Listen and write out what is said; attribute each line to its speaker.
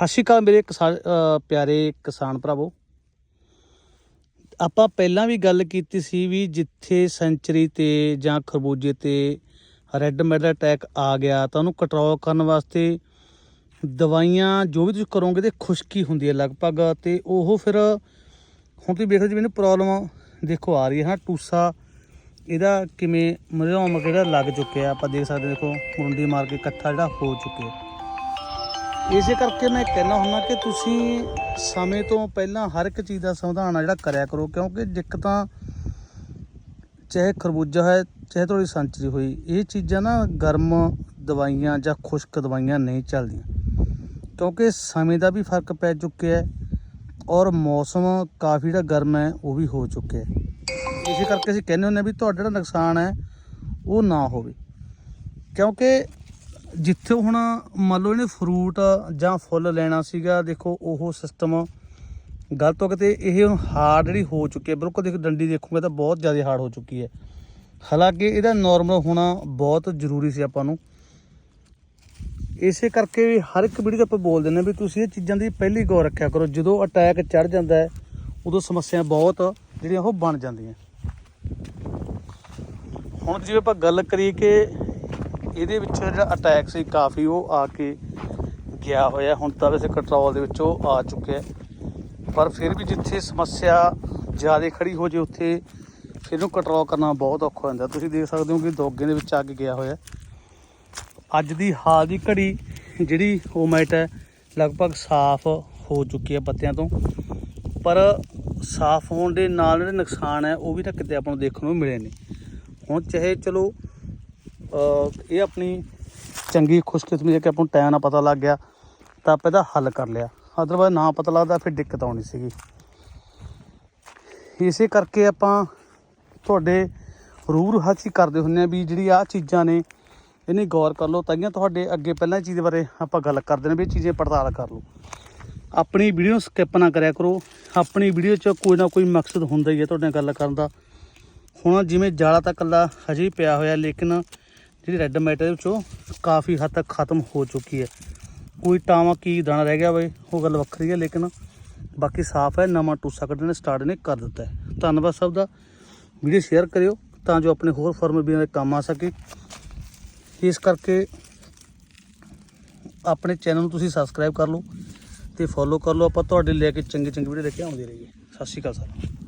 Speaker 1: ਸਤਿ ਸ਼੍ਰੀ ਅਕਾਲ ਮੇਰੇ ਕਿਸਾਨ ਪਿਆਰੇ ਕਿਸਾਨ ਭਰਾਵੋ। ਆਪਾਂ ਪਹਿਲਾਂ ਵੀ ਗੱਲ ਕੀਤੀ ਸੀ ਵੀ ਜਿੱਥੇ ਸੈਂਚਰੀ ਤੇ ਜਾਂ ਖਰਬੂਜੇ ਤੇ ਰੈੱਡ ਮੈਡਲ ਅਟੈਕ ਆ ਗਿਆ ਤਾਂ ਉਹਨੂੰ ਕੰਟਰੋਲ ਕਰਨ ਵਾਸਤੇ ਦਵਾਈਆਂ ਜੋ ਵੀ ਤੁਸੀਂ ਕਰੋਗੇ ਤੇ ਖੁਸ਼ਕੀ ਹੁੰਦੀ ਹੈ ਲਗਭਗ ਤੇ ਉਹ ਫਿਰ ਹੁਣ ਤੁਸੀਂ ਵੇਖੋ ਜੀ ਮੈਨੂੰ ਪ੍ਰੋਬਲਮ ਦੇਖੋ ਆ ਰਹੀ ਹੈ, ਹਾਂ, ਟੂਸਾ ਇਹਦਾ ਕਿਵੇਂ ਮਰਿਆਮ ਕਿਹੜਾ ਲੱਗ ਚੁੱਕਿਆ, ਆਪਾਂ ਦੇਖ ਸਕਦੇ ਦੇਖੋ, ਮੁੰਡੀ ਮਾਰ ਕੇ ਇਕੱਠਾ ਜਿਹੜਾ ਹੋ ਚੁੱਕਿਆ। ਇਸੇ ਕਰਕੇ ਮੈਂ ਕਹਿਣਾ ਹੁੰਦਾ ਕਿ ਤੁਸੀਂ ਸਮੇਂ ਤੋਂ ਪਹਿਲਾਂ ਹਰ ਇੱਕ ਚੀਜ਼ ਦਾ ਸੰਵਿਧਾਨ ਆ ਜਿਹੜਾ ਕਰਿਆ ਕਰੋ, ਕਿਉਂਕਿ ਦਿੱਕਤਾਂ ਚਾਹੇ ਖਰਬੂਜਾ ਹੈ, ਚਾਹੇ ਤੁਹਾਡੀ ਸੰਚਰੀ ਹੋਈ, ਇਹ ਚੀਜ਼ਾਂ ਨਾ ਗਰਮ ਦਵਾਈਆਂ ਜਾਂ ਖੁਸ਼ਕ ਦਵਾਈਆਂ ਨਹੀਂ ਚੱਲਦੀਆਂ। ਕਿਉਂਕਿ ਸਮੇਂ ਦਾ ਵੀ ਫ਼ਰਕ ਪੈ ਚੁੱਕਿਆ ਹੈ ਔਰ ਮੌਸਮ ਕਾਫੀ ਜਿਹੜਾ ਗਰਮ ਹੈ, ਉਹ ਵੀ ਹੋ ਚੁੱਕਿਆ ਹੈ। ਇਸੇ ਕਰਕੇ ਅਸੀਂ ਕਹਿੰਦੇ ਹੁੰਦੇ ਹਾਂ ਵੀ ਤੁਹਾਡਾ ਜਿਹੜਾ ਨੁਕਸਾਨ ਹੈ, ਉਹ ਨਾ ਹੋਵੇ। ਕਿਉਂਕਿ ਜਿੱਥੇ ਹੁਣ ਮੰਨ ਲਓ ਇਹਨੇ ਫਰੂਟ ਜਾਂ ਫੁੱਲ ਲੈਣਾ ਸੀਗਾ, ਦੇਖੋ ਉਹ ਸਿਸਟਮ ਗਲਤ ਹੋ ਗਿਆ ਤੇ ਇਹ ਹੁਣ ਹਾਰਡ ਜਿਹੜੀ ਹੋ ਚੁੱਕੀ ਹੈ, ਬਿਲਕੁਲ ਦੇਖੋ ਡੰਡੀ ਦੇਖੋਗੇ ਤਾਂ ਬਹੁਤ ਜ਼ਿਆਦਾ ਹਾਰਡ ਹੋ ਚੁੱਕੀ ਹੈ। ਹਾਲਾਂਕਿ ਇਹਦਾ ਨਾਰਮਲ ਹੋਣਾ ਬਹੁਤ ਜ਼ਰੂਰੀ ਸੀ ਆਪਾਂ ਨੂੰ। ਇਸੇ ਕਰਕੇ ਹਰ ਇੱਕ ਵੀਡੀਓ 'ਤੇ ਆਪਾਂ ਬੋਲ ਦਿੰਦੇ ਹਾਂ ਵੀ ਤੁਸੀਂ ਇਹ ਚੀਜ਼ਾਂ ਦੀ ਪਹਿਲੀ ਗੌਰ ਰੱਖਿਆ ਕਰੋ, ਜਦੋਂ ਅਟੈਕ ਚੜ ਜਾਂਦਾ ਹੈ, ਉਦੋਂ ਸਮੱਸਿਆ ਬਹੁਤ ਜਿਹੜੀਆਂ ਉਹ ਬਣ ਜਾਂਦੀਆਂ। ਹੁਣ ਜਿਵੇਂ ਆਪਾਂ ਗੱਲ ਕਰੀਏ ਕਿ ਇਹਦੇ ਵਿੱਚ ਜਿਹੜਾ ਅਟੈਕ ਸੀ ਕਾਫੀ ਉਹ ਆ ਕੇ ਗਿਆ ਹੋਇਆ। ਹੁਣ ਤਾਂ ਵੈਸੇ ਕੰਟਰੋਲ ਦੇ ਵਿੱਚ ਉਹ ਆ ਚੁੱਕਿਆ ਪਰ ਫਿਰ ਵੀ ਜਿੱਥੇ ਸਮੱਸਿਆ ਜ਼ਿਆਦਾ ਖੜੀ ਹੋ ਜੇ, ਉੱਥੇ ਫਿਰ ਨੂੰ ਕੰਟਰੋਲ ਕਰਨਾ ਬਹੁਤ ਔਖਾ ਹੁੰਦਾ ਤੁਸੀਂ ਦੇਖ ਸਕਦੇ ਹੋ ਕਿ ਦੋਗੇ ਦੇ ਵਿੱਚ ਆ ਕੇ ਗਿਆ ਹੋਇਆ। ਅੱਜ ਦੀ ਹਾਲ ਦੀ ਘੜੀ ਜਿਹੜੀ ਉਹ ਹੈ, ਲਗਭਗ ਸਾਫ਼ ਹੋ ਚੁੱਕੀ ਹੈ ਪੱਤਿਆਂ ਤੋਂ। ਪਰ ਸਾਫ਼ ਹੋਣ ਦੇ ਨਾਲ ਜਿਹੜੇ ਨੁਕਸਾਨ ਹੈ, ਉਹ ਵੀ ਤਾਂ ਕਿਤੇ ਆਪਾਂ ਨੂੰ ਦੇਖਣ ਨੂੰ ਮਿਲੇ ਨੇ। ਹੁਣ ਚਾਹੇ ਚਲੋ ਇਹ ਆਪਣੀ ਚੰਗੀ ਖੁਸ਼ਕਿਸਮਤੀ ਹੈ ਕਿ ਆਪਾਂ ਨੂੰ ਟਾਈਮ ਨਾਲ ਪਤਾ ਲੱਗ ਗਿਆ, ਤਾਂ ਆਪਾਂ ਇਹਦਾ ਹੱਲ ਕਰ ਲਿਆ। ਅਦਰਵਾਇਜ਼ ਨਾ ਪਤਾ ਲੱਗਦਾ, ਫਿਰ ਦਿੱਕਤ ਆਉਣੀ ਸੀਗੀ। ਇਸੇ ਕਰਕੇ ਆਪਾਂ ਤੁਹਾਡੇ ਰੂਰ ਹਾਚੀ ਕਰਦੇ ਹੁੰਦੇ ਆ ਵੀ ਜਿਹੜੀ ਆ ਚੀਜ਼ਾਂ ਨੇ, ਇਹਨੇ ਗੌਰ ਕਰ ਲਓ, ਤਾਂਹੀਓ ਤੁਹਾਡੇ ਅੱਗੇ ਪਹਿਲਾਂ ਚੀਜ਼ ਬਾਰੇ ਆਪਾਂ ਗੱਲ ਕਰਦੇ ਨੇ ਵੀ ਇਹ ਚੀਜ਼ਾਂ ਪੜਤਾਲ ਕਰ ਲਓ। ਆਪਣੀ ਵੀਡੀਓ ਸਕਿਪ ਨਾ ਕਰਿਆ ਕਰੋ। ਆਪਣੀ ਵੀਡੀਓ 'ਚ ਕੋਈ ਨਾ ਕੋਈ ਮਕਸਦ ਹੁੰਦਾ ਹੀ ਹੈ ਤੁਹਾਡੇ ਨਾਲ ਗੱਲ ਕਰਨ ਦਾ। ਹੁਣ ਜਿਵੇਂ ਜਾਲਾ ਤਾਂ ਕੱਲਾ ਹਜੇ ਹੀ ਪਿਆ ਹੋਇਆ, ਲੇਕਿਨ ਜਿਹੜੀ ਰੈੱਡ ਮੈਟਰ ਦੇ ਵਿੱਚੋਂ ਕਾਫੀ ਹੱਦ ਤੱਕ ਖਤਮ ਹੋ ਚੁੱਕੀ ਹੈ। ਕੋਈ ਟਾਵਾਂ ਕੀ ਦਾਣਾ ਰਹਿ ਗਿਆ ਵੇ ਉਹ ਗੱਲ ਵੱਖਰੀ ਹੈ, ਲੇਕਿਨ ਬਾਕੀ ਸਾਫ਼ ਹੈ, ਨਵਾਂ ਟੂਸਾ ਕੱਢਣ ਨੇ ਸਟਾਰਟ ਨੇ ਕਰ ਦਿੱਤਾ ਹੈ। ਧੰਨਵਾਦ ਸਭ ਦਾ। ਵੀਡੀਓ ਸ਼ੇਅਰ ਕਰਿਓ, ਤਾਂ ਜੋ ਆਪਣੇ ਹੋਰ ਫਾਰਮਰ ਵੀਰਾਂ ਦੇ ਕੰਮ ਆ ਸਕੇ। ਇਸ ਕਰਕੇ ਆਪਣੇ ਚੈਨਲ ਨੂੰ ਤੁਸੀਂ ਸਬਸਕ੍ਰਾਈਬ ਕਰ ਲਓ ਤੇ ਫੋਲੋ ਕਰ ਲਓ। ਆਪਾਂ ਤੁਹਾਡੇ ਲੈ ਕੇ ਚੰਗੇ ਚੰਗੇ ਵੀਡੀਓ ਲੈ ਕੇ ਆਉਂਦੇ ਰਹੀਏ। ਸਤਿ ਸ਼੍ਰੀ ਅਕਾਲ ਸਰ।